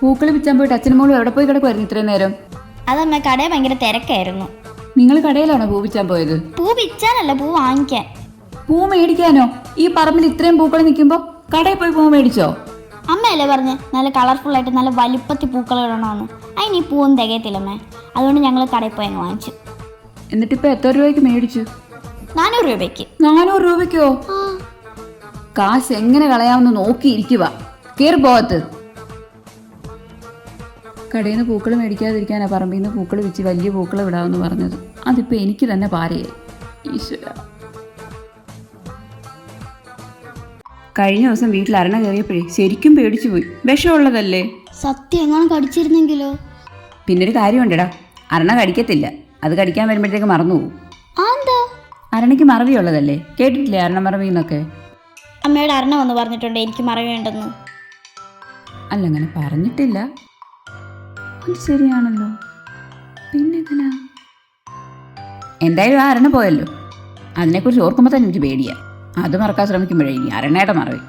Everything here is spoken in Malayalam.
പൂക്കൾ വിൽക്കാൻ പോയിട്ട് അച്ഛനും മോളും എവിടെ പോയി കിടക്കുമായിരുന്നു ഇത്രയും നേരം? അതമ്മ കടയിൽ ഭയങ്കര തിരക്കായിരുന്നു. നിങ്ങൾ കടയിലാണോ പൂ വിൽക്കാൻ പോയത്? പൂ വിൽക്കാനല്ല പൂ വാങ്ങിക്കാൻ. പൂ മേടിക്കാനോ? ഈ പറമ്പിൽ ഇത്രയും പൂക്കൾ നിൽക്കുമ്പോൾ കടയിൽ പോയി പൂ മേടിച്ചോ? അമ്മയല്ലേ പറഞ്ഞ് നല്ല കളർഫുൾ ആയിട്ട് നല്ല വലിപ്പത്തി പൂക്കൾ ഇടണമെന്ന് അതിന് ഈ പൂവും തികയത്തില്ലമ്മേ. അതുകൊണ്ട് ഞങ്ങൾ കടയിൽ പോയി അങ്ങ് വാങ്ങിച്ചു. ഇപ്പൊ എത്ര രൂപയ്ക്ക് മേടിച്ചു? നാനൂറ് രൂപയ്ക്ക്. നാനൂറ് രൂപയ്ക്കോ? കാശ് എങ്ങനെ കളയാമെന്ന് നോക്കിയിരിക്കുക കയറി പോകത്ത്. കടയിൽ നിന്ന് പൂക്കൾ മേടിക്കാതിരിക്കാനാണ് പറമ്പിൽ നിന്ന് പൂക്കൾ വെച്ച് വലിയ പൂക്കൾ വിടാമെന്ന് പറഞ്ഞത്. അതിപ്പോൾ എനിക്ക് തന്നെ പാരയായി ഈശ്വര. കഴിഞ്ഞ ദിവസം വീട്ടിൽ അരണ കയറിയപ്പോഴേ ശരിക്കും പേടിച്ചു പോയി. വിഷമുള്ളതല്ലേ? സത്യം എങ്ങനെ കടിച്ചിരുന്നെങ്കിലോ? പിന്നൊരു കാര്യമുണ്ടടാ. അരണ കടിക്കത്തില്ല. അത് കടിക്കാൻ വരുമ്പോഴത്തേക്ക് മറന്നു പോകും ആ എന്താ അരണയ്ക്ക് മറവിയുള്ളതല്ലേ? കേട്ടിട്ടില്ലേ അരണ മറവി എന്നൊക്കെ? അമ്മയുടെ അരണ വന്ന് പറഞ്ഞിട്ടുണ്ട് എനിക്ക് മറവിയുണ്ടെന്ന്. അല്ല അങ്ങനെ പറഞ്ഞിട്ടില്ല. അത് ശരിയാണല്ലോ. പിന്നെ എങ്ങനാ എന്തായാലും ആ അരണ പോയല്ലോ. അതിനെക്കുറിച്ച് ഓർക്കുമ്പോൾ തന്നെ എനിക്ക് പേടിയാണ് അത് മറക്കാൻ ശ്രമിക്കുമ്പോഴേ ഇനി അരണയുടെ മറവി.